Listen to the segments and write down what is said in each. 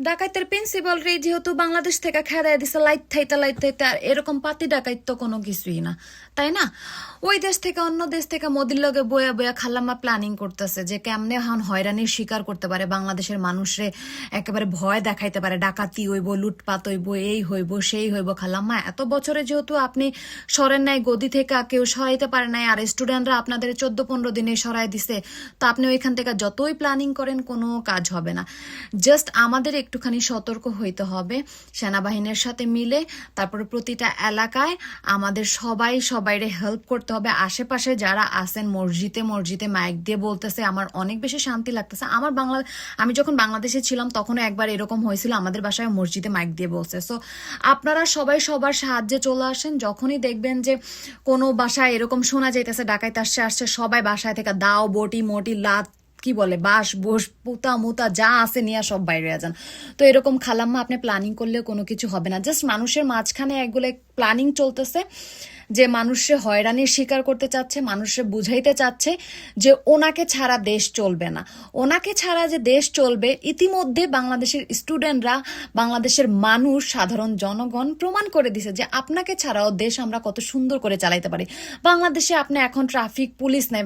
ডাকাইতের principal রে, যেহেতু বাংলাদেশ থেকে খেদাই দিছে, লাইট থাইতে লাইট থাইতে, আর এরকম পাতি ডাকাইত তো কোনো কিছুই না। তাই না? ওই দেশ থেকে অন্য দেশ থেকে মোদির লগে বয়া বয়া খালাম্মা প্ল্যানিং করতেছে যে কেমনে হন হয়রানির শিকার করতে পারে বাংলাদেশের মানুষরে একেবারে ভয় দেখাইতে পারে, ডাকাতি হইব লুটপাত হইব, এই হইব, সেই হইব। খালাম্মা, এত বছরে যেহেতু আপনি সরেন নাই, গদি থেকে কেউ সরাইতে পারে নাই, আর স্টুডেন্টরা আপনাদের চোদ্দ পনেরো দিনে সরাই দিছে, তো আপনি ওইখান থেকে যতই প্ল্যানিং করেন, কোনো কাজ হবে না। জাস্ট আমাদের একটুখানি সতর্ক হইতে হবে। সেনাবাহিনীর সাথে মিলে তারপরে প্রতিটা এলাকায় আমাদের সবাই সবাইরে হেল্প করতে হবে। আশেপাশে যারা আছেন, মসজিদে মসজিদে মাইক দিয়ে বলতেছে, আমার অনেক বেশি শান্তি লাগতেছে। আমার বাংলা আমি যখন বাংলাদেশে ছিলাম, তখনও একবার এরকম হয়েছিল, আমাদের বাসায় মসজিদে মাইক দিয়ে বলছে। সো আপনারা সবাই সবার সাহায্যে চলে আসেন। যখনই দেখবেন যে কোনো বাসায় এরকম শোনা যাইতেছে, ডাকাইতে আসছে আসছে, সবাই বাসায় থেকে দাও, বটি, মটি লাত কি বলে বাস বোস, পুতা, মুতা, যা আছে নিয়ে সব বাইরে যান। তো এরকম খালাম্মা, আপনি প্ল্যানিং করলে কোনো কিছু হবে না। জাস্ট মানুষের মাঝখানে একগুলো প্ল্যানিং চলতেছে। যে মানুষে হয়রানির শিকার করতে চাচ্ছে, মানুষে বুঝাইতে চাচ্ছে যে ওনাকে ছাড়া দেশ চলবে না। ওনাকে ছাড়া যে দেশ চলবে, ইতিমধ্যে বাংলাদেশের স্টুডেন্টরা, বাংলাদেশের মানুষ, সাধারণ জনগণ প্রমাণ করে দিছে যে আপনাকে ছাড়াও দেশ আমরা কত সুন্দর করে চালাইতে পারি। বাংলাদেশে আপনি এখন ট্রাফিক পুলিশ নেই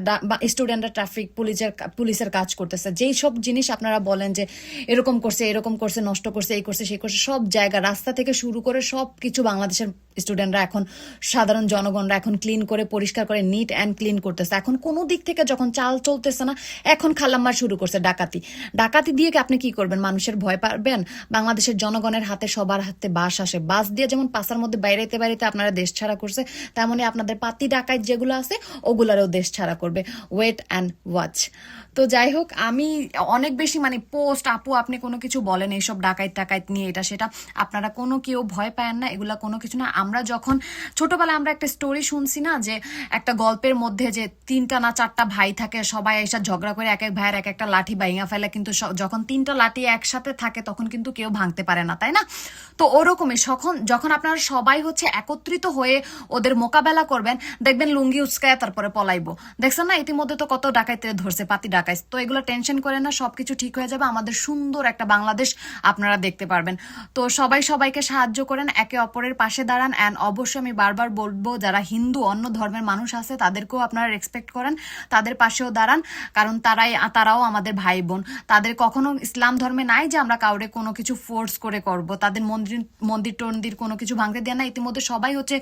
স্টুডেন্টরা ট্রাফিক পুলিশের পুলিশের কাজ করতেছে। যেই সব জিনিস আপনারা বলেন যে এরকম করছে এরকম করছে, নষ্ট করছে, এই করছে, সেই করছে, সব জায়গা, রাস্তা থেকে শুরু করে সব কিছু বাংলাদেশের স্টুডেন্টরা এখন, সাধারণ জনগণরা এখন ক্লিন করে, পরিষ্কার করে নিট অ্যান্ড ক্লিন করতেছে। এখন কোনো দিক থেকে যখন চাল চলতেছে না, এখন খালাম্মার শুরু করছে ডাকাতি। ডাকাতি দিয়ে আপনি কি করবেন? মানুষের ভয় পাবেন? বাংলাদেশের জনগণের হাতে, সবার হাতে বাস আসে। বাস দিয়ে যেমন পাশার মধ্যে বাইরেতে বাইরেতে আপনারা দেশ ছাড়া করছে তেমনই আপনাদের পাতি ডাকাত যেগুলো আছে, ওগুলারও দেশ ছাড়া করবে। ওয়েট অ্যান্ড ওয়াচ তো যাই হোক, আমি অনেক বেশি মানে পোস্ট, আপু আপনি কোনো কিছু বলেন, এইসব ডাকাইত টাকাইত নিয়ে এটা সেটা আপনারা কোনো কেউ ভয় পায় না, এগুলা কোনো কিছু না। আমরা যখন ছোটবেলায় আমরা একটা স্টোরি শুনছি না যে একটা গল্পের মধ্যে যে তিনটা না চারটা ভাই থাকে, সবাই এসে ঝগড়া করে এক এক ভাইয়ের এক একটা লাঠি বাইঙা ফেলে, কিন্তু যখন তিনটা লাঠি একসাথে থাকে তখন কিন্তু কেউ ভাঙতে পারে না, তাই না? তো ওরকমই যখন যখন আপনারা সবাই হচ্ছে একত্রিত হয়ে ওদের মোকাবেলা করবেন, দেখবেন লুঙ্গি উচকায় তারপরে পলাইবো। দেখছেন না? ইতিমধ্যে তো কত ডাকাইতে ধরছে, পাতি ডাকাইত তো এগুলো টেনশন করে না, সবকিছু ঠিক হয়ে যাবে। আমাদের সুন্দর একটা বাংলাদেশ আপনারা দেখতে পারবেন। তো সবাই সবাইকে সাহায্য করেন, একে অপরের পাশে দাঁড়ান। অ্যান্ড অবশ্যই আমি বারবার বলব, যারা হিন্দু, অন্য ধর্মের মানুষ আছে, তাদেরকেও আপনারা রেসপেক্ট করেন, তাদের পাশেও দাঁড়ান, কারণ তারাই, তারাও আমাদের ভাই বোন তাদের কখনো ইসলাম ধর্মে নাই যে আমরা কাউরে কোনো কিছু ফোর্স করে করব। তাদের মন্দির মন্দির টন্দির কোনো কিছু ভাঙতে দেয় না। ইতিমধ্যে সবাই হচ্ছে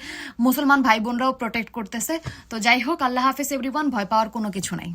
মুসলমান ভাই বোনরাও প্রোটেক্ট করতেছে। তো যাই হোক, আল্লাহ হাফেজ এভরিওয়ান ভয় পাওয়ার কোনো কিছু নাই।